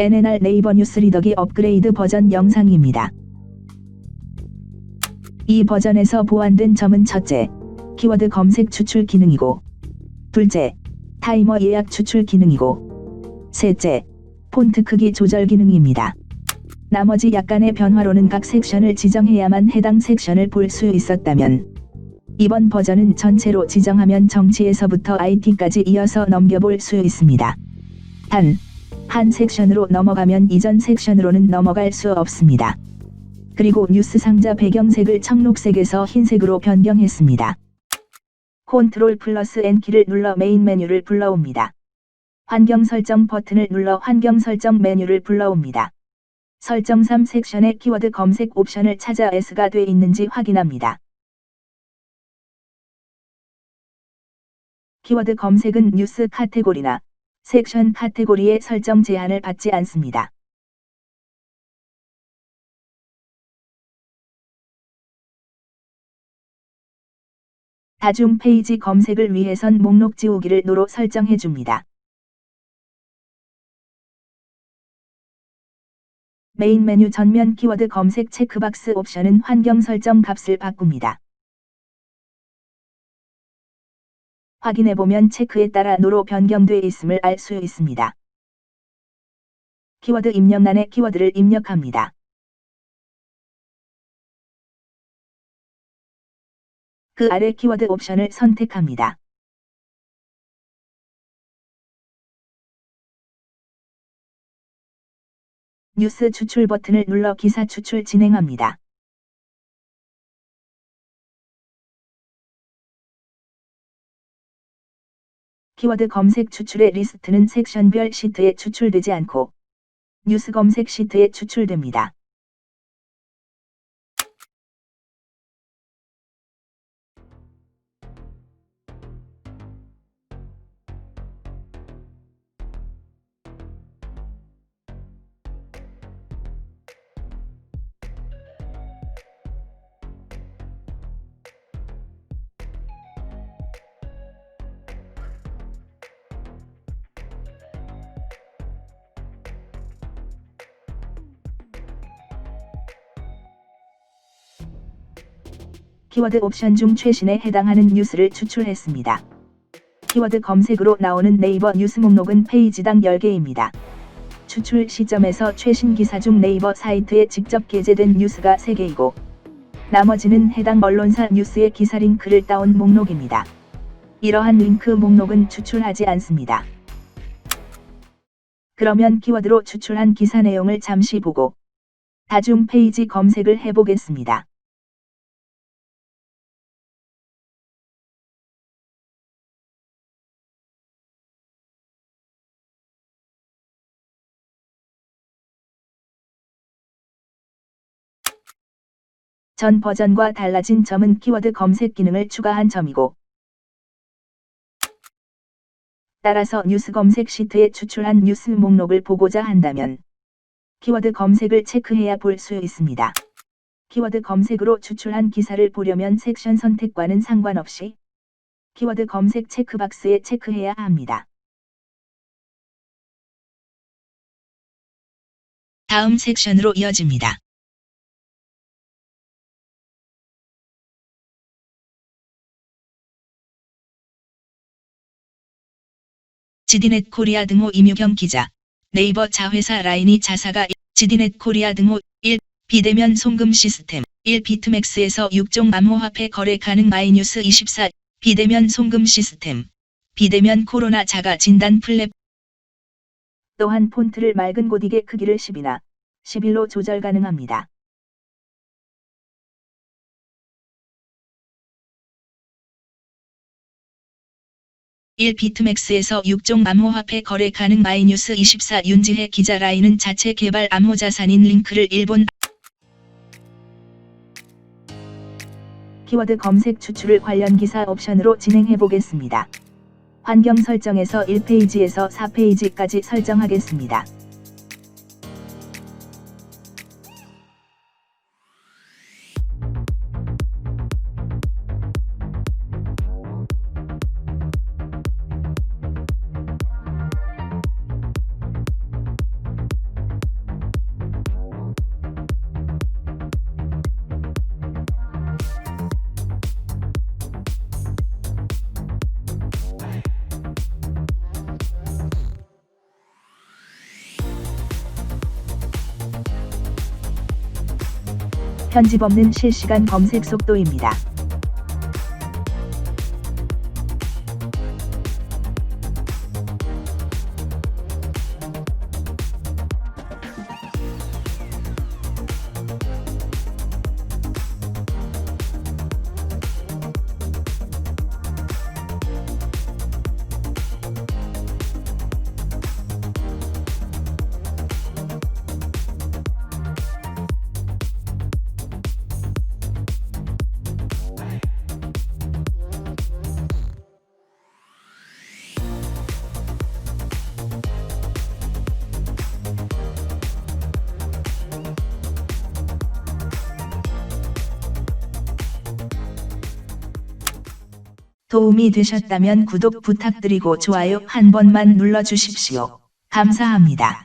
NNR 네이버 뉴스 리더기 업그레이드 버전 영상입니다. 이 버전에서 보완된 점은 첫째, 키워드 검색 추출 기능이고, 둘째, 타이머 예약 추출 기능이고, 셋째, 폰트 크기 조절 기능입니다. 나머지 약간의 변화로는 각 섹션을 지정해야만 해당 섹션을 볼 수 있었다면, 이번 버전은 전체로 지정하면 정치에서부터 IT까지 이어서 넘겨볼 수 있습니다. 단, 한 섹션으로 넘어가면 이전 섹션으로는 넘어갈 수 없습니다. 그리고 뉴스 상자 배경색을 청록색에서 흰색으로 변경했습니다. 컨트롤 플러스 N키를 눌러 메인 메뉴를 불러옵니다. 환경 설정 버튼을 눌러 환경 설정 메뉴를 불러옵니다. 설정 3 섹션의 키워드 검색 옵션을 찾아 S가 돼 있는지 확인합니다. 키워드 검색은 뉴스 카테고리나 섹션 카테고리의 설정 제한을 받지 않습니다. 다중 페이지 검색을 위해선 목록 지우기를 노로 설정해 줍니다. 메인 메뉴 전면 키워드 검색 체크박스 옵션은 환경 설정 값을 바꿉니다. 확인해보면 체크에 따라 노로 변경돼 있음을 알 수 있습니다. 키워드 입력란에 키워드를 입력합니다. 그 아래 키워드 옵션을 선택합니다. 뉴스 추출 버튼을 눌러 기사 추출 진행합니다. 키워드 검색 추출의 리스트는 섹션별 시트에 추출되지 않고 뉴스 검색 시트에 추출됩니다. 키워드 옵션 중 최신에 해당하는 뉴스를 추출했습니다. 키워드 검색으로 나오는 네이버 뉴스 목록은 페이지당 10개입니다. 추출 시점에서 최신 기사 중 네이버 사이트에 직접 게재된 뉴스가 3개이고, 나머지는 해당 언론사 뉴스의 기사 링크를 따온 목록입니다. 이러한 링크 목록은 추출하지 않습니다. 그러면 키워드로 추출한 기사 내용을 잠시 보고, 다중 페이지 검색을 해보겠습니다. 전 버전과 달라진 점은 키워드 검색 기능을 추가한 점이고, 따라서 뉴스 검색 시트에 추출한 뉴스 목록을 보고자 한다면, 키워드 검색을 체크해야 볼 수 있습니다. 키워드 검색으로 추출한 기사를 보려면 섹션 선택과는 상관없이, 키워드 검색 체크박스에 체크해야 합니다. 다음 섹션으로 이어집니다. 지디넷 코리아 등호 임유경 기자. 네이버 자회사 라인이 자사가 지디넷 코리아 등호 1. 비대면 송금 시스템 1. 비트맥스에서 6종 암호화폐 거래 가능 마이뉴스 24. 비대면 송금 시스템 비대면 코로나 자가 진단 플랫 또한 폰트를 맑은 고딕의 크기를 10이나 11로 조절 가능합니다. 1 비트맥스에서 6종 암호화폐 거래 가능 마이뉴스 24 윤지혜 기자 라인은 자체 개발 암호 자산인 링크를 일본 키워드 검색 추출을 관련 기사 옵션으로 진행해 보겠습니다. 환경 설정에서 1페이지에서 4페이지까지 설정하겠습니다. 편집 없는 실시간 검색 속도입니다. 도움이 되셨다면 구독 부탁드리고 좋아요 한 번만 눌러주십시오. 감사합니다.